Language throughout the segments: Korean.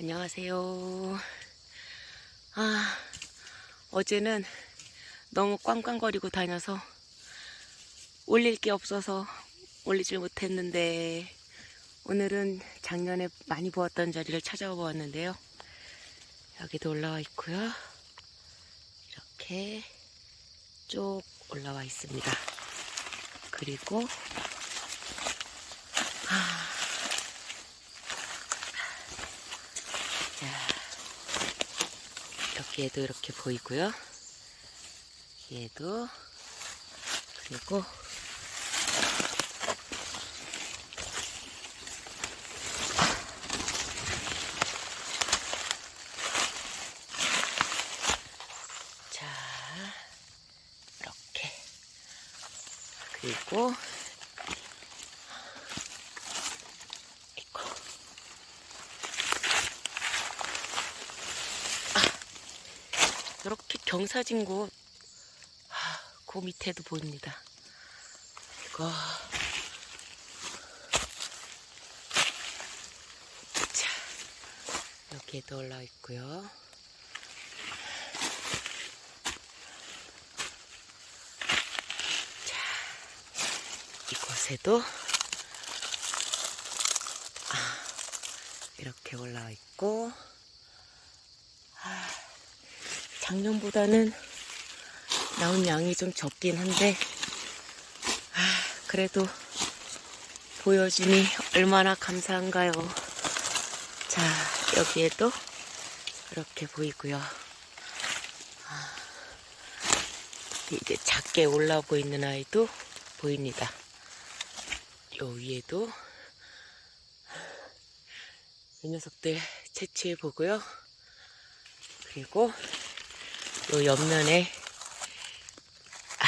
안녕하세요. 아, 어제는 너무 꽝꽝거리고 다녀서 올릴 게 없어서 올리질 못했는데 오늘은 작년에 많이 보았던 자리를 찾아와 보았는데요. 여기도 올라와 있고요. 이렇게 쭉 올라와 있습니다. 그리고 여기에도 이렇게 보이고요. 얘도 그리고 자, 이렇게 그리고 이거 이렇게 경사진 곳, 아, 그 밑에도 보입니다. 이거. 자, 여기에도 올라와 있고요. 자, 이곳에도 아, 이렇게 올라와 있고, 아, 작년보다는 나온 양이 좀 적긴 한데, 아, 그래도 보여주니 얼마나 감사한가요. 자, 여기에도 이렇게 보이고요. 아, 이제 작게 올라오고 있는 아이도 보입니다. 요 위에도 이 녀석들 채취해 보고요. 그리고 요 옆면에 아,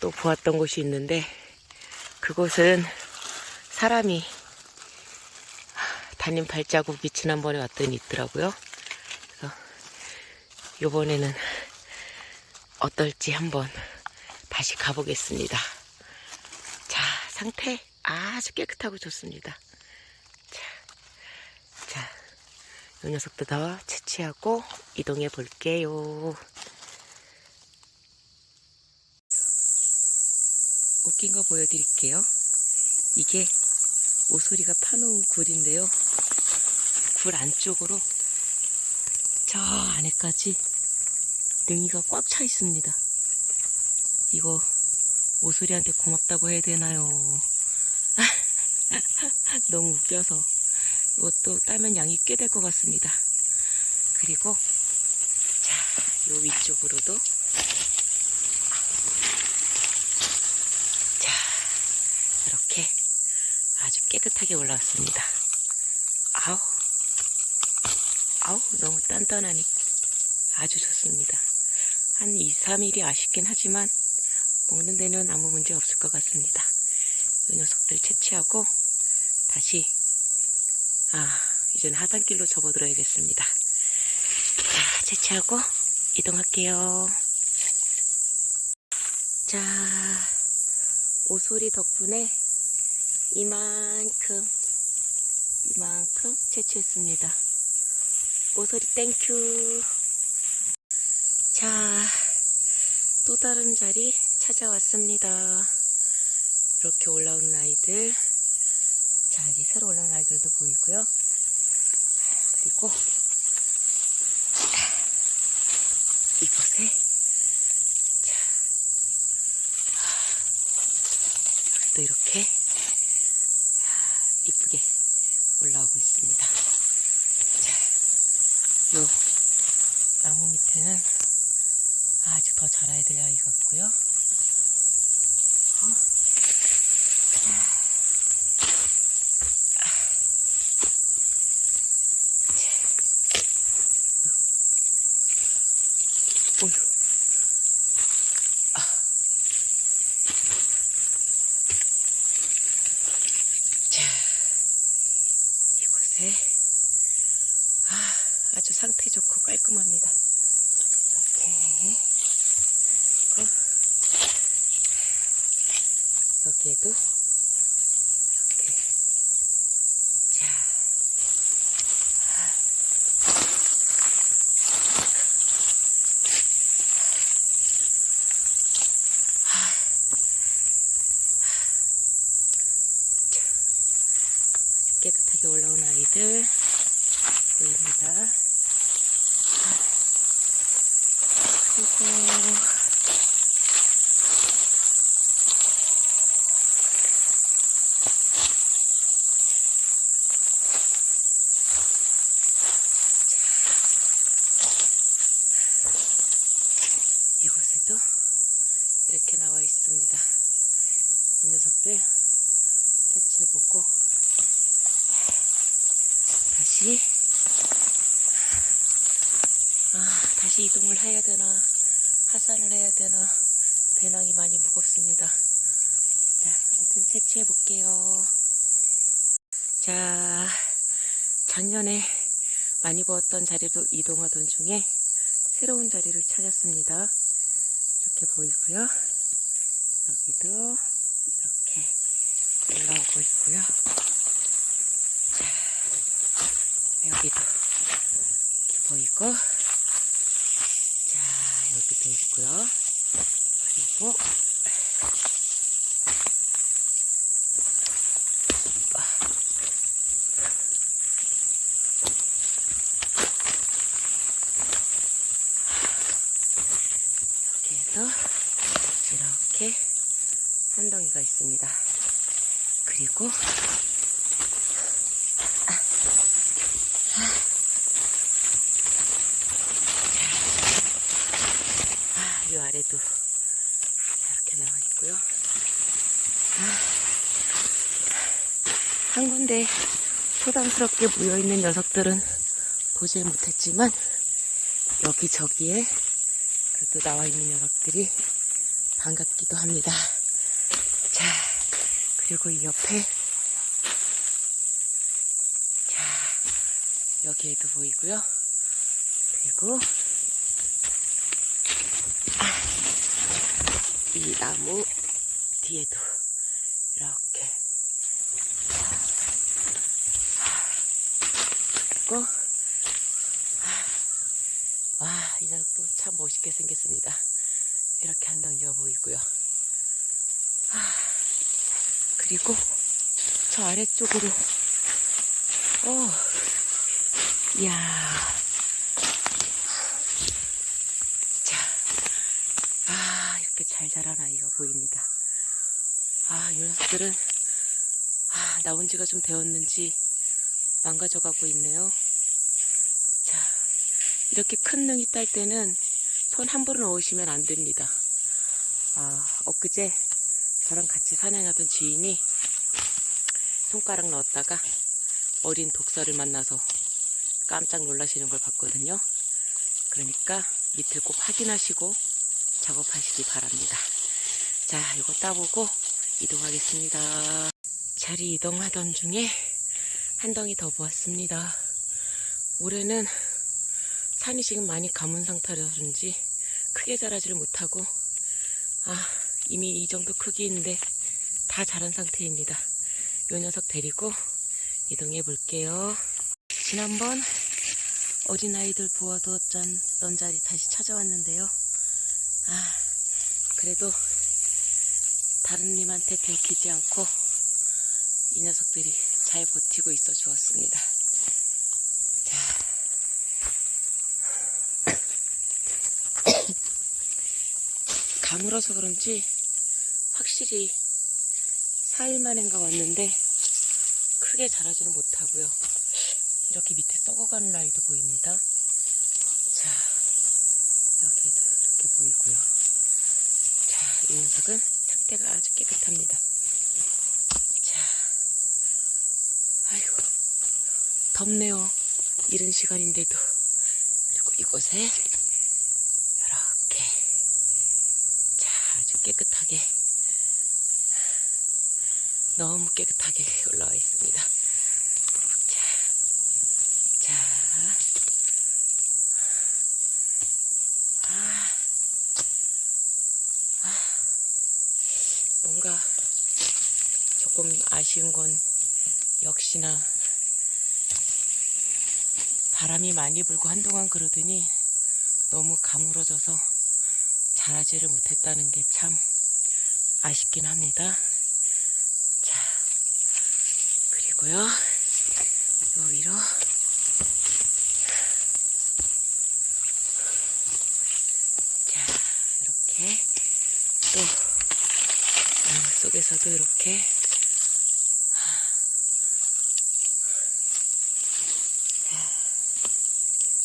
또 보았던 곳이 있는데 그곳은 사람이 담임 발자국이 지난번에 왔더니 있더라고요. 그래서 요번에는 어떨지 한번 다시 가보겠습니다. 자, 상태 아주 깨끗하고 좋습니다. 자, 자, 이 녀석도 다 채취하고 이동해 볼게요. 웃긴 거 보여드릴게요. 이게 오소리가 파놓은 굴인데요. 굴 안쪽으로 저 안에까지 능이가 꽉 차 있습니다. 이거 오소리한테 고맙다고 해야 되나요? 너무 웃겨서 이것도 따면 양이 꽤 될 것 같습니다. 그리고 자, 요 위쪽으로도 자, 이렇게 아주 깨끗하게 올라왔습니다. 아우, 아우, 너무 단단하니 아주 좋습니다. 한 2, 3일이 아쉽긴 하지만 먹는 데는 아무 문제 없을 것 같습니다. 이 녀석들 채취하고 다시 아 이제는 하산길로 접어들어야겠습니다. 자 채취하고 이동할게요. 자 오소리 덕분에 이만큼 이만큼 채취했습니다. 오소리 땡큐. 자, 또 다른 자리 찾아왔습니다. 이렇게 올라오는 아이들. 자, 여기 새로 올라오는 아이들도 보이고요. 그리고 이곳에 자, 여기도 이렇게 이쁘게 올라오고 있습니다. 자, 요 나무 밑에는 아직 더 자라야 될 아이 같고요. 어? 어휴. 아. 자, 이곳에 아, 아주 상태 좋고 깔끔합니다. 이렇게 그리고 여기에도 이렇게 자 깨끗하게 올라온 아이들 보입니다. 그리고 이곳에도 이렇게 나와 있습니다. 이 녀석들 채취해보고 다시 아 다시 이동을 해야 되나 하산을 해야 되나 배낭이 많이 무겁습니다. 자, 아무튼 채취해 볼게요. 자, 작년에 많이 보았던 자리로 이동하던 중에 새로운 자리를 찾았습니다. 이렇게 보이고요. 여기도 이렇게 올라오고 있고요. 자, 여기도 이렇게 보이고, 자, 여기도 있고요. 그리고, 이렇게 해서 이렇게 한 덩이가 있습니다. 그리고 아, 이 아래도 이렇게 나와 있고요. 아, 한 군데 소담스럽게 모여 있는 녀석들은 보질 못했지만 여기저기에 그래도 나와 있는 녀석들이 반갑기도 합니다. 자, 그리고 이 옆에 자, 여기에도 보이고요. 그리고 아, 이 나무 뒤에도 이렇게 그리고 와, 이 녀석도 참 멋있게 생겼습니다. 이렇게 한 덩이가 보이고요. 아, 그리고 저 아래쪽으로, 어, 이야. 자, 아, 이렇게 잘 자란 아이가 보입니다. 아, 이 녀석들은, 아, 나온 지가 좀 되었는지 망가져가고 있네요. 자, 이렇게 큰 능이 딸 때는 손 함부로 넣으시면 안 됩니다. 아, 엊그제 저랑 같이 산행하던 지인이 손가락 넣었다가 어린 독사를 만나서 깜짝 놀라시는 걸 봤거든요. 그러니까 밑을 꼭 확인하시고 작업하시기 바랍니다. 자, 이거 따보고 이동하겠습니다. 자리 이동하던 중에 한 덩이 더 보았습니다. 올해는 산이 지금 많이 가문 상태라 그런지 크게 자라지를 못하고 아 이미 이 정도 크기인데 다 자란 상태입니다. 요 녀석 데리고 이동해 볼게요. 지난번 어린아이들 보아두었던 자리 다시 찾아왔는데요. 아 그래도 다른 님한테 들키지 않고 이 녀석들이 잘 버티고 있어 주었습니다. 가물어서 그런지 확실히 4일 만인가 왔는데 크게 자라지는 못하고요. 이렇게 밑에 썩어가는 아이도 보입니다. 자, 여기에도 이렇게 보이고요. 자, 이 녀석은 상태가 아주 깨끗합니다. 자, 아이고, 덥네요. 이른 시간인데도. 그리고 이곳에 이렇게 자, 아주 깨끗하게 너무 깨끗하게 올라와 있습니다. 자, 자, 아, 아, 뭔가 조금 아쉬운 건 역시나 바람이 많이 불고 한동안 그러더니 너무 가물어져서 잘하지를 못했다는 게 참 아쉽긴 합니다. 자, 그리고요. 요 위로 자, 이렇게 또 나무 속에서도 이렇게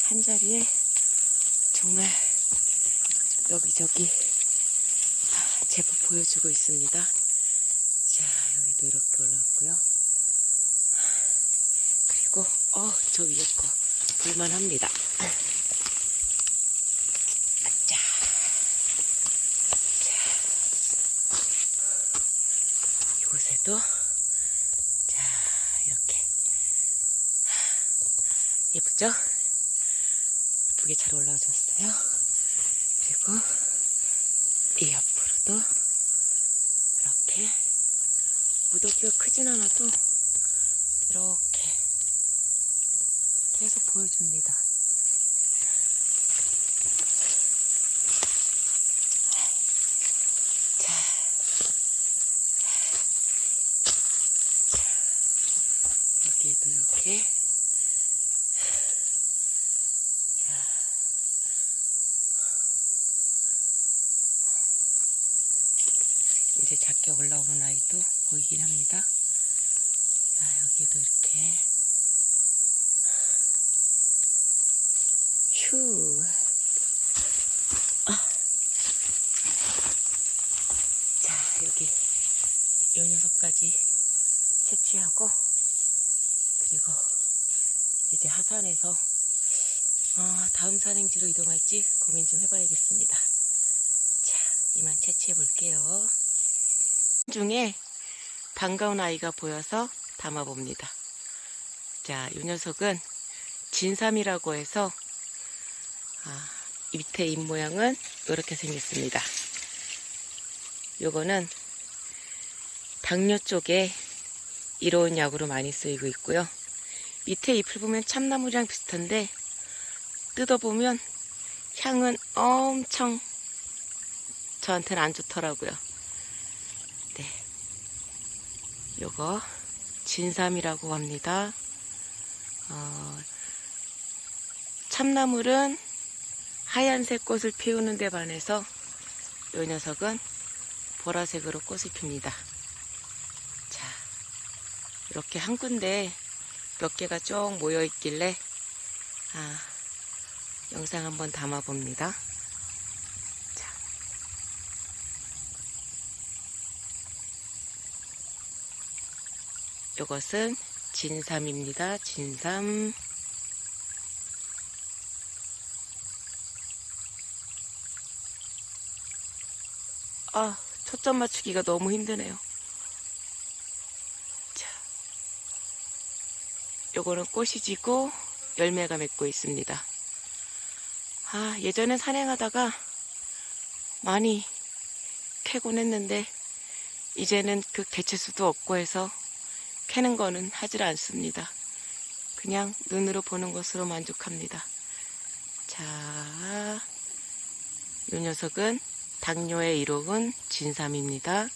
한 자리에 정말 여기저기 제법 보여주고 있습니다. 자, 여기도 이렇게 올라왔고요. 그리고, 어, 저 위에 거 볼만합니다. 자, 자, 이곳에도, 자, 이렇게. 예쁘죠? 예쁘게 잘 올라오셨어요. 그리고, 이 옆으로도, 이렇게, 무더기가 크진 않아도, 이렇게, 계속 보여줍니다. 자, 자, 여기에도 이렇게, 자, 이제 작게 올라오는 아이도 보이긴 합니다. 자, 여기에도 이렇게, 휴. 아. 자, 여기 요 녀석까지 채취하고 그리고 이제 하산해서 아, 다음 산행지로 이동할지 고민 좀 해봐야겠습니다. 자, 이만 채취해 볼게요. 중에 반가운 아이가 보여서 담아봅니다. 자, 이 녀석은 진삼이라고 해서 아, 이 밑에 잎 모양은 이렇게 생겼습니다. 요거는 당뇨 쪽에 이로운 약으로 많이 쓰이고 있고요. 밑에 잎을 보면 참나무랑 비슷한데 뜯어보면 향은 엄청 저한테는 안 좋더라고요. 네. 요거 진삼이라고 합니다. 어, 참나물은 하얀색 꽃을 피우는 데 반해서 이 녀석은 보라색으로 꽃을 핍니다. 자, 이렇게 한 군데 몇 개가 쭉 모여 있길래 아, 영상 한번 담아 봅니다. 이것은 진삼입니다. 진삼. 아, 초점 맞추기가 너무 힘드네요. 자, 요거는 꽃이 지고 열매가 맺고 있습니다. 아, 예전에 산행하다가 많이 캐곤 했는데, 이제는 그 개체수도 없고 해서 캐는 거는 하질 않습니다. 그냥 눈으로 보는 것으로 만족합니다. 자, 이 녀석은 당뇨의 이로운 진삼입니다.